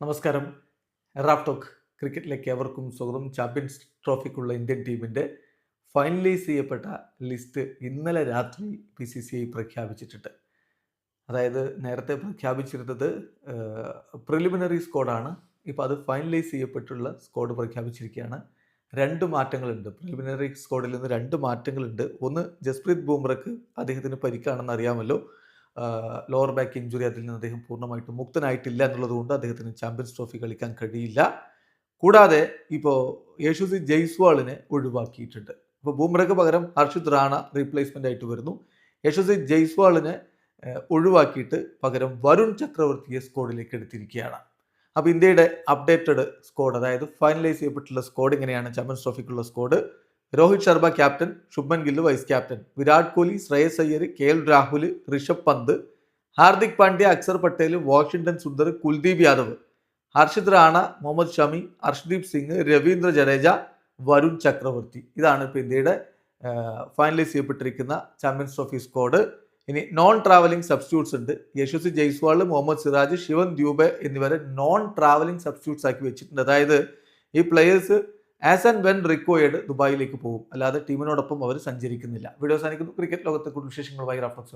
നമസ്കാരം. Raf talk ക്രിക്കറ്റിലേക്ക് എവർക്കും സ്വാഗതം. ചാമ്പ്യൻസ് ട്രോഫിക്കുള്ള ഇന്ത്യൻ ടീമിന്റെ ഫൈനലൈസ് ചെയ്യപ്പെട്ട ലിസ്റ്റ് ഇന്നലെ രാത്രി പി സി സി ഐ പ്രഖ്യാപിച്ചിട്ടുണ്ട്. അതായത് നേരത്തെ പ്രഖ്യാപിച്ചിരുന്നത് പ്രിലിമിനറി സ്കോഡാണ് ഇപ്പോൾ അത് ഫൈനലൈസ് ചെയ്യപ്പെട്ടുള്ള സ്കോഡ് പ്രഖ്യാപിച്ചിരിക്കുകയാണ്. രണ്ട് മാറ്റങ്ങളുണ്ട്. പ്രിലിമിനറി സ്കോഡിൽ നിന്ന് രണ്ട് മാറ്റങ്ങളുണ്ട്. ഒന്ന് ജസ്പ്രീത് ബൂമ്രക്ക് അദ്ദേഹത്തിന് പരിക്കാണെന്ന് അറിയാമല്ലോ. ലോവർ ബാക്ക് ഇഞ്ചുറി അതിൽ നിന്ന് അദ്ദേഹം പൂർണമായിട്ടും മുക്തനായിട്ടില്ല എന്നുള്ളതുകൊണ്ട് അദ്ദേഹത്തിന് ചാമ്പ്യൻസ് ട്രോഫി കളിക്കാൻ കഴിയില്ല. കൂടാതെ ഇപ്പോൾ യേശുസി ജയ്സ്വാളിനെ ഒഴിവാക്കിയിട്ടുണ്ട്. അപ്പോൾ ബൂംറയ്ക്ക് പകരം ഹർഷിത് റാണ റീപ്ലേസ്മെന്റ് ആയിട്ട് വരുന്നു. യേശുസി ജയ്സ്വാളിനെ ഒഴിവാക്കിയിട്ട് പകരം വരുൺ ചക്രവർത്തിയെ സ്കോഡിലേക്ക് എടുത്തിരിക്കുകയാണ്. അപ്പോൾ ഇന്ത്യയുടെ അപ്ഡേറ്റഡ് സ്കോഡ് അതായത് ഫൈനലൈസ് ചെയ്യപ്പെട്ടുള്ള സ്കോഡ് ഇങ്ങനെയാണ് champions ട്രോഫിക്കുള്ള squad Rohit Sharma captain Shubman Gill vice captain. Virat Kohli Shreyas Iyer K L Rahul Rishabh Pant Hardik Pandya Axar Patel Washington Sundar Kuldeep Yadav. Harshit Rana Mohammed Shami Arshdeep Singh Ravindra Jadeja Varun Chakravarthy. ഇതാണ് ഇപ്പോൾ ഇന്ത്യയുടെ finalise ചെയ്യപ്പെട്ടിരിക്കുന്ന champions trophy squad ഇനി non travelling substitutes ഉണ്ട്. യശസ്വി ജയ്സ്വാൾ മുഹമ്മദ് സിറാജ് ശിവൻ ദ്യൂബെ എന്നിവരെ non travelling substitutes ആക്കി വെച്ചിട്ടുണ്ട്. അതായത് ഈ players as and when required ദുബായിലേക്ക് പോകും. അല്ലാതെ ടീമിനോടൊപ്പം അവർ സഞ്ചരിക്കുന്നില്ല. വീഡിയോ സാധിക്കുന്നു ക്രിക്കറ്റ് ലോകത്തെ കൂടുതൽ വിശേഷങ്ങളുമായി റഫ്ലക്സ്